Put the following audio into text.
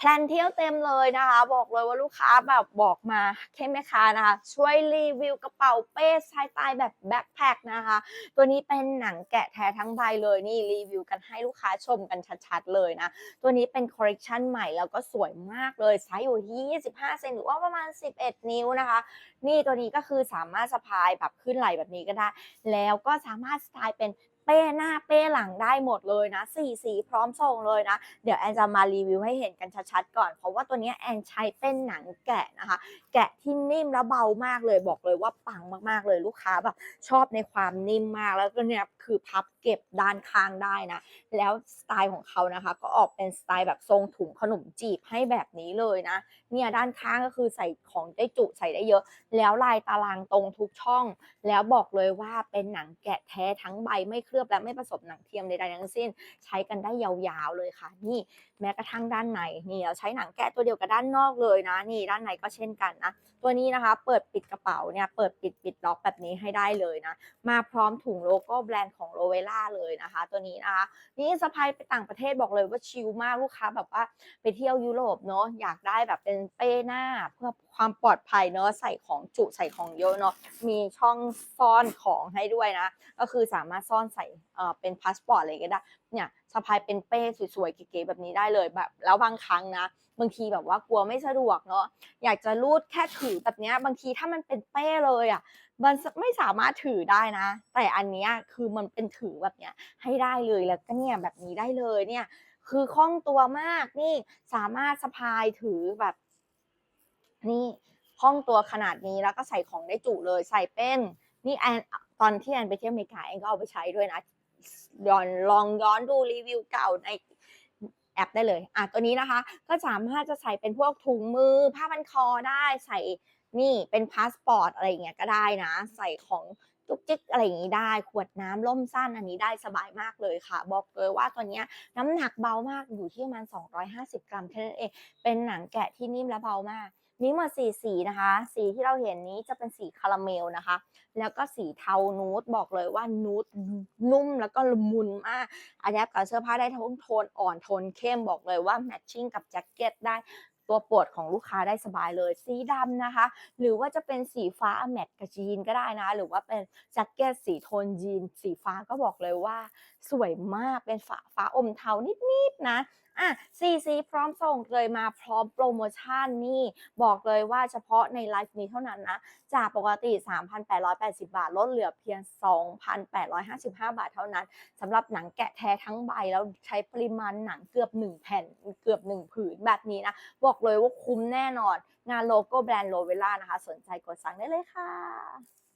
แพลนเที่ยวเต็มเลยนะคะ บอกเลยว่าลูกค้าแบบบอกมาแค่แม่ค้านะคะ ช่วยรีวิวกระเป๋าเป้สไตล์แบบแบ็คแพคนะคะ ตัวนี้เป็นหนังแกะแท้ทั้งใบเลยนี่รีวิวกันให้ลูกค้าชมกันชัดๆเลยนะ ตัวนี้เป็นคอลเลกชันใหม่แล้วก็สวยมากเลยไซส์อยู่ที่25เซนหรือว่าประมาณ 11 นิ้วนะคะ นี่ตัวนี้ก็คือสามารถสะพายแบบขึ้นไหล่แบบนี้ก็ได้ แล้วก็สามารถสไตล์เป็น เป้หน้าเป้หลังได้หมดเลยนะสี่สีพร้อมส่งเลยนะ เดี๋ยวแอนจะมารีวิวให้เห็นกันชัดๆก่อน เพราะว่าตัวเนี้ยแอนใช้เป็นหนังแกะนะคะ แกะที่นิ่มและเบามากเลยบอกเลยว่าปังมากๆเลยลูกค้าแบบชอบในความนิ่มมากแล้วก็เนี่ยคือพับเก็บด้านข้างได้นะ แล้วสไตล์ของเขานะคะ ก็ออกเป็นสไตล์แบบทรงถุงขนมจีบให้แบบนี้เลยนะ เนี่ยด้านข้างก็คือใส่ของได้จุใส่ได้เยอะ แล้วลายตารางตรงทุกช่อง แล้วบอกเลยว่าเป็นหนังแกะแท้ทั้งใบไม่เคลือบและไม่ผสมหนังเทียมใดๆทั้งสิ้น ใช้กันได้ยาวๆเลยค่ะ นี่แม้กระทั่งด้านในนี่เราใช้หนังแกะตัวเดียวกับด้านนอกเลยนะ นี่ด้านในก็เช่นกันนะตัวนี้นะคะ เปิดปิดกระเป๋าเนี่ยเปิดปิดปิดล็อกแบบนี้ให้ได้เลยนะ มาพร้อมถุงโลโก้แบรนด์ของโรเวล่าเลยนะคะ ตัวนี้นะคะนี่สะพายไปต่างประเทศบอกเลยว่าชิลมากลูกค้าแบบว่าไปเที่ยวยุโรปเนาะอยากได้แบบเป็นเป้หน้าเพื่อ ความปลอดภัยเนาะใส่ของจุใส่ของเยอะเนาะมีช่องซ่อนของให้ด้วยนะ ก็คือสามารถซ่อนใส่เอ่อเป็นพาสปอร์ตอะไรก็ได้เนี่ยสะพายเป็นเป้สวยๆเก๋ๆแบบนี้ได้เลยแบบ แล้วบางครั้งนะ บางทีแบบว่ากลัวไม่สะดวกเนาะอยากจะรูดแค่ถือแบบเนี้ยบางทีถ้ามันเป็นเป้เลยอะมันไม่สามารถถือได้นะ แต่อันเนี้ยคือมันเป็นถือแบบเนี้ยให้ได้เลยแล้วก็เนี่ยแบบนี้ได้เลยเนี่ยคือคล่องตัวมากนี่สามารถสะพายถือแบบ นี่คล่องตัวขนาดนี้แล้วก็ใส่ของได้จุเลยใส่เป็นนี่แอนตอนที่แอนไปเที่ยวอเมริกาแอนก็เอาไปใช้ด้วยนะย้อนลองย้อนดูรีวิวเก่าในแอปได้เลย อะ ตัวนี้นะคะ ก็สามารถจะใส่เป็นพวกถุงมือ ผ้าพันคอได้ ใส่นี่เป็นพาสปอร์ตอะไรอย่างเงี้ยก็ได้นะ ใส่ของจุกจิกอะไรอย่างงี้ได้ ขวดน้ำล่มสั้นอันนี้ได้สบายมากเลยค่ะ บอกเลยว่าตัวเนี้ยน้ำหนักเบามากอยู่ที่ประมาณ 250 กรัมแค่นั้นเอง เป็นหนังแกะที่นิ่มและเบามาก มีหมดสีสีนะคะ สีที่เราเห็นนี้จะเป็นสีคาราเมลนะคะ แล้วก็สีเทานูดบอกเลยว่านูดนุ่มแล้วก็ละมุนมากอัดแอปกับเสื้อผ้าได้ทั้งโทนอ่อนโทนเข้มบอกเลยว่าแมทชิ่งกับแจ็คเก็ตได้ตัวโปรดของลูกค้าได้สบายเลย สีดำนะคะ หรือว่าจะเป็นสีฟ้าแมทกับจีนก็ได้นะ หรือว่าเป็นแจ็คเก็ตสีโทนยีน สีฟ้าก็บอกเลยว่า สวยมากเป็นฟ้าฟ้าอมเทานิดๆนะ อะซีซีพร้อมส่งเลยมาพร้อมโปรโมชั่นนี่ บอกเลยว่าเฉพาะในไลฟ์นี้เท่านั้นนะ จากปกติ 3,880 บาท ลดเหลือเพียง 2,855 บาทเท่านั้นสำหรับหนังแกะแท้ทั้งใบแล้วใช้ปริมาณหนังเกือบ 1 แผ่นเกือบ 1 ผืนแบบนี้นะ บอกเลยว่าคุ้มแน่นอน งานโลโก้แบรนด์โลเวล่านะคะ สนใจกดสั่งได้เลยค่ะ